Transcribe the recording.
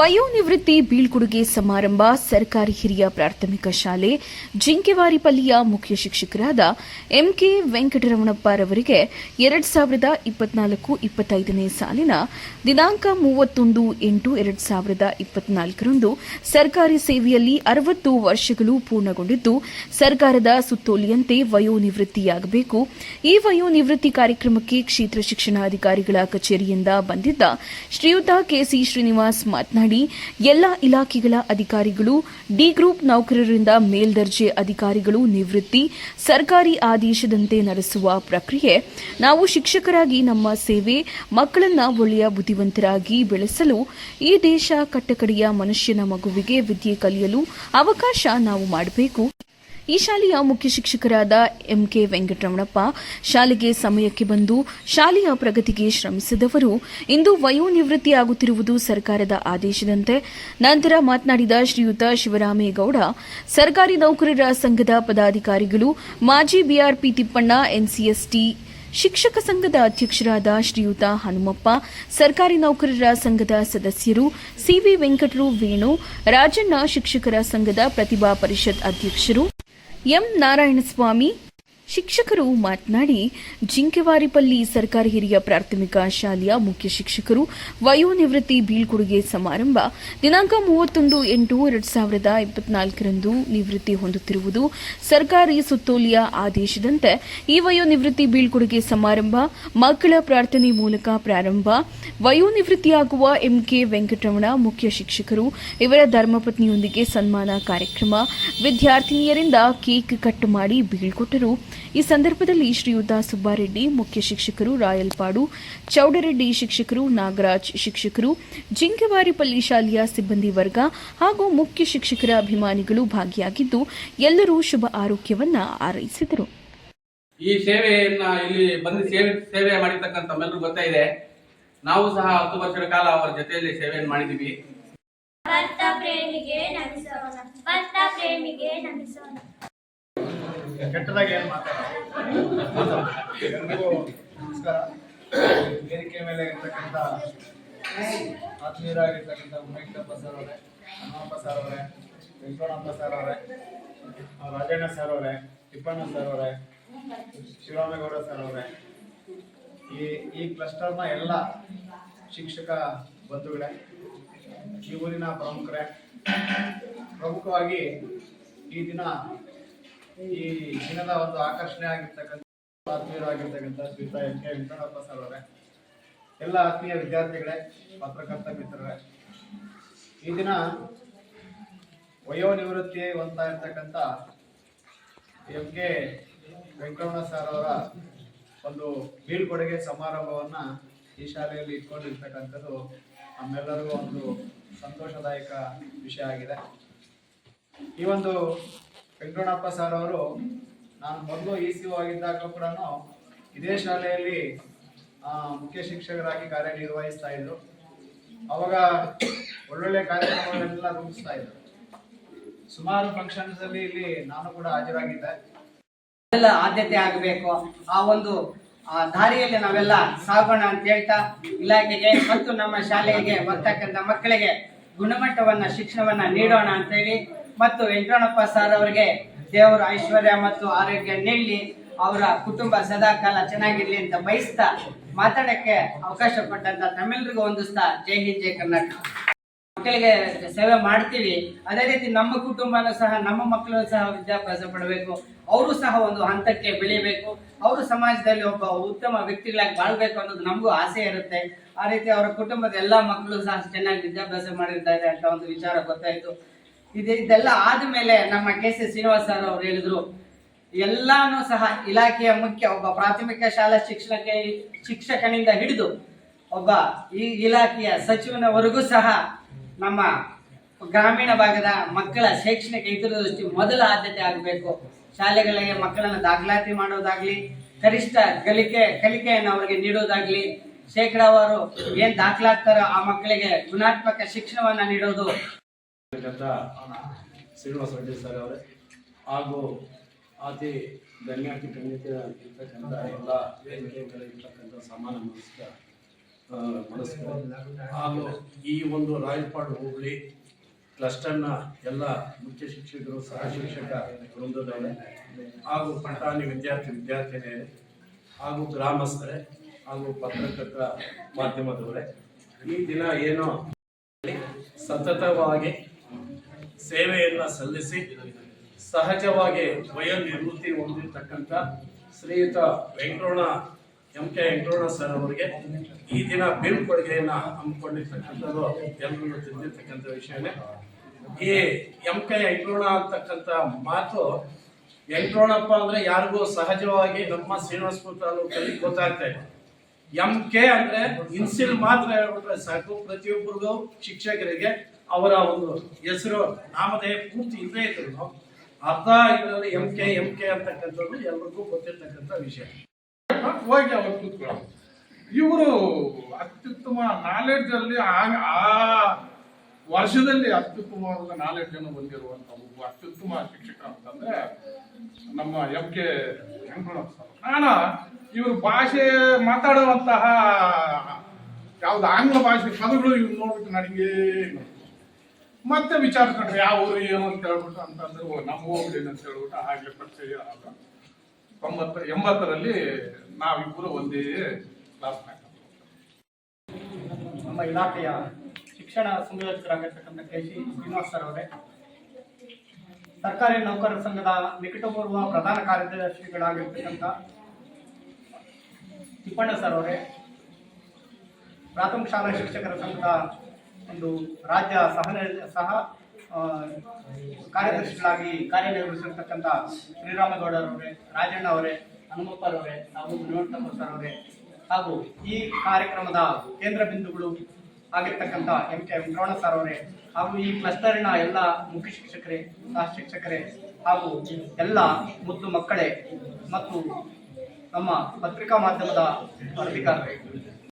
ವಯೋನಿವೃತ್ತಿ ಬೀಳ್ಕೊಡುಗೆ ಸಮಾರಂಭ ಸರ್ಕಾರಿ ಹಿರಿಯ ಪ್ರಾಥಮಿಕ ಶಾಲೆ ಜಿಂಕೆವಾರಿಪಲ್ಲಿಯ ಮುಖ್ಯ ಶಿಕ್ಷಕರಾದ ಎಂಕೆ ವೆಂಕಟರಮಣಪ್ಪರವರಿಗೆ ಎರಡ್ ಸಾವಿರದ ಇಪ್ಪತ್ನಾಲ್ಕು ಇಪ್ಪತ್ತೈದನೇ ಸಾಲಿನ ದಿನಾಂಕ ಮೂವತ್ತೊಂದು ಎಂಟು ಎರಡ್ ಸಾವಿರದ ಇಪ್ಪತ್ನಾಲ್ಕರಂದು ಸರ್ಕಾರಿ ಸೇವೆಯಲ್ಲಿ ಅರವತ್ತು ವರ್ಷಗಳು ಪೂರ್ಣಗೊಂಡಿದ್ದು, ಸರ್ಕಾರದ ಸುತ್ತೋಲೆಯಂತೆ ವಯೋನಿವೃತ್ತಿಯಾಗಬೇಕು. ಈ ವಯೋನಿವೃತ್ತಿ ಕಾರ್ಯಕ್ರಮಕ್ಕೆ ಕ್ಷೇತ್ರ ಶಿಕ್ಷಣಾಧಿಕಾರಿಗಳ ಕಚೇರಿಯಿಂದ ಬಂದಿದ್ದ ಶ್ರೀಯುತ ಕೆಸಿ ಶ್ರೀನಿವಾಸ್ ಮಾತನಾಡಿ ಎಲ್ಲ ಇಲಾಖೆಗಳ ಅಧಿಕಾರಿಗಳು, ಡಿ ಗ್ರೂಪ್ ನೌಕರರಿಂದ ಮೇಲ್ದರ್ಜೆ ಅಧಿಕಾರಿಗಳು ನಿವೃತ್ತಿ, ಸರ್ಕಾರಿ ಆದೇಶದಂತೆ ನಡೆಸುವ ಪ್ರಕ್ರಿಯೆ, ನಾವು ಶಿಕ್ಷಕರಾಗಿ ನಮ್ಮ ಸೇವೆ, ಮಕ್ಕಳನ್ನ ಒಳ್ಳೆಯ ಬುದ್ಧಿವಂತರಾಗಿ ಬೆಳೆಸಲು ಈ ದೇಶ ಕಟ್ಟಕಡೆಯ ಮನುಷ್ಯನ ಮಗುವಿಗೆ ವಿದ್ಯೆ ಕಲಿಯಲು ಅವಕಾಶ ನಾವು ಮಾಡಬೇಕು. ಈ ಶಾಲೆಯ ಮುಖ್ಯ ಶಿಕ್ಷಕರಾದ ಎಂ ಕೆ ವೆಂಕಟರಮಣಪ್ಪ ಶಾಲೆಗೆ ಸಮಯಕ್ಕೆ ಬಂದು ಶಾಲೆಯ ಪ್ರಗತಿಗೆ ಶ್ರಮಿಸಿದವರು. ಇಂದು ವಯೋನಿವೃತ್ತಿಯಾಗುತ್ತಿರುವುದು ಸರ್ಕಾರದ ಆದೇಶದಂತೆ. ನಂತರ ಮಾತನಾಡಿದ ಶ್ರೀಯುತ ಶಿವರಾಮೇಗೌಡ, ಸರ್ಕಾರಿ ನೌಕರರ ಸಂಘದ ಪದಾಧಿಕಾರಿಗಳು, ಮಾಜಿ ಬಿಆರ್ಪಿ ತಿಪ್ಪಣ್ಣ, ಎನ್ಸಿಎಸ್ಟಿ ಶಿಕ್ಷಕ ಸಂಘದ ಅಧ್ಯಕ್ಷರಾದ ಶ್ರೀಯುತ ಹನುಮಪ್ಪ, ಸರ್ಕಾರಿ ನೌಕರರ ಸಂಘದ ಸದಸ್ಯರು ಸಿವಿ ವೆಂಕಟರು ವೇಣು, ರಾಜಣ್ಣ ಶಿಕ್ಷಕರ ಸಂಘದ ಪ್ರತಿಭಾ ಪರಿಷತ್ ಅಧ್ಯಕ್ಷರು ಎಂ ನಾರಾಯಣಸ್ವಾಮಿ ಶಿಕ್ಷಕರು ಮಾತನಾಡಿ, ಜಿಂಕೆವಾರಿಪಲ್ಲಿ ಸರ್ಕಾರಿ ಹಿರಿಯ ಪ್ರಾಥಮಿಕ ಶಾಲೆಯ ಮುಖ್ಯ ಶಿಕ್ಷಕರು ವಯೋನಿವೃತ್ತಿ ಬೀಳ್ಕೊಡುಗೆ ಸಮಾರಂಭ, ದಿನಾಂಕ ಮೂವತ್ತೊಂದು ಎಂಟು ಎರಡು ಸಾವಿರದ ಇಪ್ಪತ್ನಾಲ್ಕರಂದು ನಿವೃತ್ತಿ ಹೊಂದುತ್ತಿರುವುದು ಸರ್ಕಾರಿ ಸುತ್ತೋಲೆಯ ಆದೇಶದಂತೆ. ಈ ವಯೋನಿವೃತ್ತಿ ಬೀಳ್ಕೊಡುಗೆ ಸಮಾರಂಭ ಮಕ್ಕಳ ಪ್ರಾರ್ಥನೆ ಮೂಲಕ ಪ್ರಾರಂಭ. ವಯೋನಿವೃತ್ತಿಯಾಗುವ ಎಂಕೆ ವೆಂಕಟರಮಣ ಮುಖ್ಯ ಶಿಕ್ಷಕರು, ಇವರ ಧರ್ಮಪತ್ನಿಯೊಂದಿಗೆ ಸನ್ಮಾನ ಕಾರ್ಯಕ್ರಮ. ವಿದ್ಯಾರ್ಥಿನಿಯರಿಂದ ಕೇಕ್ ಕಟ್ ಮಾಡಿ ಬೀಳ್ಕೊಟ್ಟರು. ಈ ಸಂದರ್ಭದಲ್ಲಿ ಶ್ರೀಯುತ ಸುಬ್ಬಾರೆಡ್ಡಿ ಮುಖ್ಯ ಶಿಕ್ಷಕರು ರಾಯಲ್ಪಾಡು ಚೌಡರೆಡ್ಡಿ ಶಿಕ್ಷಕರು ನಾಗರಾಜ್ ಶಿಕ್ಷಕರು ಜಿಂಕೆವಾರಿಪಲ್ಲಿ ಶಾಲೆಯ ಸಿಬ್ಬಂದಿ ವರ್ಗ ಹಾಗೂ ಮುಖ್ಯ ಶಿಕ್ಷಕರ ಅಭಿಮಾನಿಗಳು ಭಾಗಿಯಾಗಿದ್ದು ಎಲ್ಲರೂ ಶುಭ ಆರೋಗ್ಯವನ್ನ ಹಾರೈಸಿದರು. ಈ ಸೇವೆಯನ್ನ ಇಲ್ಲಿ ಬಂದು ಸೇವೆ ಸೇವೆ ಮಾಡಿರ್ತಕ್ಕಂಥ ತಮ್ಮೆಲ್ಲರಿಗೂ ಗೊತ್ತಾ ಇದೆ. ನಾವು ಸಹ ಹತ್ತು ವರ್ಷದ ಕಾಲ ಅವರ ಜೊತೆಯಲ್ಲಿ ಸೇವೆಯನ್ನು ಮಾಡಿದ್ದೀವಿ. ಭಕ್ತ ಪ್ರೇಮಿಗೆ ನಮಿಸೋಣ ಭಕ್ತ ಪ್ರೇಮಿಗೆ ನಮಿಸೋಣ. ಕೆಟ್ಟದಾಗಿ ಏನು ಮಾತಾಡೋದು? ನಮಸ್ಕಾರ ವೇದಿಕೆ ಮೇಲೆ ಇರ್ತಕ್ಕಂಥ ಆತ್ಮೀಯರಾಗಿರ್ತಕ್ಕಂಥ ಉಮೇಶಪ್ಪ ಸರ್ ಅವರೇ, ಹನುಮಪ್ಪ ಸರ್ ಅವರೇ ವೆಂಕಟರಮಣಪ್ಪ ಸರ್ ಅವರೇ, ರಾಜಣ್ಣ ಸರ್ ಅವರೇ, ತಿಪ್ಪಣ್ಣ ಸರ್ ಅವರೇ ಶಿವರಾಮೇಗೌಡ ಸರ್ ಅವರೇ, ಈ ಈ ಕ್ಲಸ್ಟರ್ನ ಎಲ್ಲ ಶಿಕ್ಷಕ ಬಂಧುಗಳೇ, ಈ ಊರಿನ ಪ್ರಮುಖರೇ, ಪ್ರಮುಖವಾಗಿ ಈ ದಿನ ಈ ದಿನದ ಒಂದು ಆಕರ್ಷಣೆ ಆಗಿರ್ತಕ್ಕಂಥ ಆತ್ಮೀಯರಾಗಿರ್ತಕ್ಕಂಥ ಶ್ರೀಯುತ ಎಂ ಕೆ ವೆಂಕಟಪ್ಪ ಸರ್ ಅವರೇ. ಎಲ್ಲ ಆತ್ಮೀಯ ವಿದ್ಯಾರ್ಥಿಗಳೇ, ಪತ್ರಕರ್ತ ಮಿತ್ರರೇ. ಈ ದಿನ ವಯೋನಿವೃತ್ತಿ ಹೊಂದ್ತಾ ಇರ್ತಕ್ಕಂಥ ಎಂ ಕೆ ವೆಂಕಟರಮಣ ಸರ್ ಅವರ ಒಂದು ಬೀಳ್ಕೊಡುಗೆ ಸಮಾರಂಭವನ್ನ ಈ ಶಾಲೆಯಲ್ಲಿ ಇಟ್ಕೊಂಡಿರ್ತಕ್ಕಂಥದ್ದು ನಮ್ಮೆಲ್ಲರಿಗೂ ಒಂದು ಸಂತೋಷದಾಯಕ ವಿಷಯ ಆಗಿದೆ. ಈ ಒಂದು ವೆಂಕಟರಮಣಪ್ಪ ಸರ್ ಅವರು, ನಾನು ಮೊದಲು ಇ ಸಿ ಆಗಿದ್ದಾಗ ಕೂಡ ಇದೇ ಶಾಲೆಯಲ್ಲಿ ಮುಖ್ಯ ಶಿಕ್ಷಕರಾಗಿ ಕಾರ್ಯನಿರ್ವಹಿಸ್ತಾ ಇದ್ರು. ಅವಾಗ ಒಳ್ಳೊಳ್ಳೆ ಕಾರ್ಯಕ್ರಮಗಳನ್ನೆಲ್ಲ ರೂಪಿಸ್ತಾ ಇದ್ರು. ಸುಮಾರು ಫಂಕ್ಷನ್ಸ್ ಅಲ್ಲಿ ಇಲ್ಲಿ ನಾನು ಕೂಡ ಹಾಜರಾಗಿದ್ದೆ. ಎಲ್ಲ ಆದ್ಯತೆ ಆಗಬೇಕು. ಆ ಒಂದು, ಆ ದಾರಿಯಲ್ಲಿ ನಾವೆಲ್ಲ ಸಾಗೋಣ ಅಂತ ಹೇಳ್ತಾ ಇಲಾಖೆಗೆ ಮತ್ತು ನಮ್ಮ ಶಾಲೆಗೆ ಬರ್ತಕ್ಕಂಥ ಮಕ್ಕಳಿಗೆ ಗುಣಮಟ್ಟವನ್ನ, ಶಿಕ್ಷಣವನ್ನ ನೀಡೋಣ ಅಂತ ಹೇಳಿ ಮತ್ತು ವೆಂಕಟರಮಣಪ್ಪ ಸರ್ ಅವರಿಗೆ ದೇವರ ಐಶ್ವರ್ಯ ಮತ್ತು ಆರೋಗ್ಯ ನೀಡಲಿ, ಅವರ ಕುಟುಂಬ ಸದಾಕಾಲ ಚೆನ್ನಾಗಿರ್ಲಿ ಅಂತ ಬಯಸ್ತಾ ಮಾತಾಡಕ್ಕೆ ಅವಕಾಶ ಕೊಟ್ಟಂತ ತಮ್ಮೆಲ್ಲರಿಗೂ ಹೊಂದಿಸ್ತಾ ಜೈ ಹಿಂದ್, ಜೈ ಕರ್ನಾಟಕ. ಮಕ್ಕಳಿಗೆ ಸೇವೆ ಮಾಡ್ತೀವಿ. ಅದೇ ರೀತಿ ನಮ್ಮ ಕುಟುಂಬನೂ ಸಹ, ನಮ್ಮ ಮಕ್ಕಳು ಸಹ ವಿದ್ಯಾಭ್ಯಾಸ ಪಡಬೇಕು. ಅವರು ಸಹ ಒಂದು ಹಂತಕ್ಕೆ ಬೆಳಿಬೇಕು. ಅವರು ಸಮಾಜದಲ್ಲಿ ಒಬ್ಬ ಉತ್ತಮ ವ್ಯಕ್ತಿಗಳಾಗಿ ಬಾಳ್ಬೇಕು ಅನ್ನೋದು ನಮಗೂ ಆಸೆ ಇರುತ್ತೆ. ಆ ರೀತಿ ಅವರ ಕುಟುಂಬದ ಎಲ್ಲ ಮಕ್ಕಳು ಸಹ ಚೆನ್ನಾಗಿ ವಿದ್ಯಾಭ್ಯಾಸ ಮಾಡಿರ್ತಾರೆ ಅಂತ ಒಂದು ವಿಚಾರ ಗೊತ್ತಾಯ್ತು. ಇದು, ಇದೆಲ್ಲ ಆದ್ಮೇಲೆ ನಮ್ಮ ಕೆ ಸಿ ಶ್ರೀನಿವಾಸ್ ಸರ್ ಅವರು ಹೇಳಿದ್ರು, ಎಲ್ಲಾನು ಸಹ ಇಲಾಖೆಯ ಮುಖ್ಯ ಒಬ್ಬ ಪ್ರಾಥಮಿಕ ಶಾಲಾ ಶಿಕ್ಷಕ, ಶಿಕ್ಷಕನಿಂದ ಹಿಡಿದು ಒಬ್ಬ ಈ ಇಲಾಖೆಯ ಸಚಿವನವರೆಗೂ ಸಹ ನಮ್ಮ ಗ್ರಾಮೀಣ ಭಾಗದ ಮಕ್ಕಳ ಶೈಕ್ಷಣಿಕ ಹಿತದೃಷ್ಟಿ ಮೊದಲ ಆದ್ಯತೆ ಆಗಬೇಕು. ಶಾಲೆಗಳಿಗೆ ಮಕ್ಕಳನ್ನು ದಾಖಲಾತಿ ಮಾಡೋದಾಗ್ಲಿ, ಕನಿಷ್ಠ ಕಲಿಕೆ, ಕಲಿಕೆಯನ್ನು ಅವರಿಗೆ ನೀಡೋದಾಗ್ಲಿ ಶೇಕಡಾವಾರು ಏನ್ ದಾಖಲಾಗ್ತಾರೋ ಆ ಮಕ್ಕಳಿಗೆ ಗುಣಾತ್ಮಕ ಶಿಕ್ಷಣವನ್ನ ನೀಡೋದು ಇರ್ತಕ್ಕಂಥ ಶ್ರೀನಿವಾಸ ರೆಡ್ಡಿ ಸರ್ ಅವರೇ. ಹಾಗೂ ಅತಿ ಗಣ್ಯಾತಿ ಗಣ್ಯತೆ ಇರ್ತಕ್ಕಂಥ ಎಲ್ಲ ವೇದಿಕೆಗಳಿರ್ತಕ್ಕಂಥ ಸಮಾನ ಮನಸ್ಕ ಮನಸ್ಕ ಹಾಗೂ ಈ ಒಂದು ರಾಯಪಾಡು ಹೋಬಳಿ ಕ್ಲಸ್ಟರ್ನ ಎಲ್ಲ ಮುಖ್ಯ ಶಿಕ್ಷಕರು, ಸಹ ಶಿಕ್ಷಕ ವೃಂದದವರೇ. ಹಾಗೂ ಪಟಾಣಿ ವಿದ್ಯಾರ್ಥಿ ವಿದ್ಯಾರ್ಥಿನಿಯರೇ. ಹಾಗೂ ಗ್ರಾಮಸ್ಥರೇ. ಹಾಗೂ ಪತ್ರಕರ್ತ ಮಾಧ್ಯಮದವರೇ. ಈ ದಿನ ಏನೋ ಸತತವಾಗಿ ಸೇವೆಯನ್ನು ಸಲ್ಲಿಸಿ ಸಹಜವಾಗಿ ವಯೋನಿವೃತ್ತಿ ಹೊಂದಿರತಕ್ಕಂಥ ಶ್ರೀಯುತ ವೆಂಕಟೋಣ ಎಂ ಕೆ ವೆಂಕಟೋಣ ಸರ್ ಅವರಿಗೆ ಈ ದಿನ ಬೀಳ್ಕೊಡುಗೆಯನ್ನು ಹಮ್ಮಿಕೊಂಡಿರ್ತಕ್ಕಂಥದ್ದು ಎಲ್ಲರೂ ತಿಳಿದಿರ್ತಕ್ಕಂಥ ವಿಷಯನೇ. ಈ ಎಂ ಕೆ ವೆಂಕಟೋಣ ಅಂತಕ್ಕಂಥ ಮಾತು ವೆಂಕಟೋಣಪ್ಪ ಅಂದ್ರೆ ಯಾರಿಗೂ ಸಹಜವಾಗಿ ನಮ್ಮ ಶ್ರೀನಿವಾಸಪುರ ತಾಲೂಕಲ್ಲಿ ಗೊತ್ತಾಗ್ತಾ ಇದೆ ಎಂ ಕೆ ಅಂದ್ರೆ ಇನ್ಸಿಲ್ ಮಾತ್ರ ಹೇಳ್ಬಿಟ್ರೆ ಸಾಕು. ಪ್ರತಿಯೊಬ್ಬರಿಗೂ ಶಿಕ್ಷಕರಿಗೆ ಅವರ ಒಂದು ಹೆಸರು ನಾಮದೇ ಪೂರ್ತಿ ಇಲ್ಲದೆ ಇದ್ರು ಅರ್ಧ ಇದರಲ್ಲಿ ಎಂ ಕೆ ಎಂ ಕೆ ಅಂತಕ್ಕಂಥದ್ದು ಎಲ್ರಿಗೂ ಗೊತ್ತಿರ್ತಕ್ಕಂಥ ವಿಷಯ. ಹೋಗಿ ಅವರು ಕೂತ್ಕೊಳ್ಳೋದು ಇವರು ಅತ್ಯುತ್ತಮ ನಾಲೆಡ್ಜ್ ಅಲ್ಲಿ ಆ- ವರ್ಷದಲ್ಲಿ ಅತ್ಯುತ್ತಮವಾದ ನಾಲೆಡ್ಜ್ ಅನ್ನು ಹೊಂದಿರುವಂತ ಒಬ್ಬ ಅತ್ಯುತ್ತಮ ಶಿಕ್ಷಕ ಅಂತಂದ್ರೆ ನಮ್ಮ ಎಂ ಕೆ ಕಾರಣ ಇವರು ಭಾಷೆ ಮಾತಾಡುವಂತಹ ಯಾವ್ದು ಆಂಗ್ಲ ಭಾಷೆ ಪದಗಳು ಇವ್ರು ನೋಡ್ಬಿಟ್ಟು ನನಗೆ ಮತ್ತೆ ವಿಚಾರಿಸ್ಕೊಂಡ್ರೆ ಯಾವ ಊರು ಏನು ಅಂತ ಹೇಳ್ಬಿಟ್ಟು ಅಂತಂದ್ರೆ ಓ, ನಮ್ಮ ಹೋಗ್ಲಿ ಅಂತ ಹೇಳ್ಬಿಟ್ಟು ಹಾಗೆ ಪರಿಚಯ ಆದ. ತೊಂಬತ್ತ ಎಂಬತ್ತರಲ್ಲಿ ನಾವಿಬ್ಬರು ಒಂದೇ ಕ್ಲಾಸ್ ನಮ್ಮ ಇಲಾಖೆಯ ಶಿಕ್ಷಣ ಸಂಯೋಜಕರಾಗಿರ್ತಕ್ಕಂಥ ಕೆ ಸಿ ಶ್ರೀನಿವಾಸ್ ಸರ್ ಅವರೇ ಸರ್ಕಾರಿ ನೌಕರರ ಸಂಘದ ನಿಕಟಪೂರ್ವ ಪ್ರಧಾನ ಕಾರ್ಯದರ್ಶಿಗಳಾಗಿರ್ತಕ್ಕಂಥ ತಿಪ್ಪಣ್ಣ ಸರ್ ಅವರೇ ಪ್ರಾಥಮಿಕ ಶಾಲಾ ಶಿಕ್ಷಕರ ಸಂಘದ ಒಂದು ರಾಜ್ಯ ಸಹ ಸಹ ಕಾರ್ಯದರ್ಶಿಗಳಾಗಿ ಕಾರ್ಯನಿರ್ವಹಿಸಿರ್ತಕ್ಕಂಥ ಶ್ರೀರಾಮಗೌಡರವರೇ, ರಾಜಣ್ಣ ಅವರೇ ಹನುಮಪ್ಪರವರೇ ಹಾಗೂ ಗುಣವಂತಪ್ಪ ಸರ್ ಅವರೇ, ಹಾಗೂ ಈ ಕಾರ್ಯಕ್ರಮದ ಕೇಂದ್ರ ಬಿಂದುಗಳು ಆಗಿರ್ತಕ್ಕಂಥ ಎಂ ಕೆ ವೆಂಕಟರಮಣ ಸರ್ ಅವರೇ, ಹಾಗೂ ಈ ಕ್ಲಸ್ಟರಿನ ಎಲ್ಲ ಮುಖ್ಯ ಶಿಕ್ಷಕರೇ ಸಹ ಶಿಕ್ಷಕರೇ, ಹಾಗೂ ಎಲ್ಲ ಮುದ್ದು ಮಕ್ಕಳೇ ಮತ್ತು ನಮ್ಮ ಪತ್ರಿಕಾ ಮಾಧ್ಯಮದ ವರದಿಗಾರರೇ.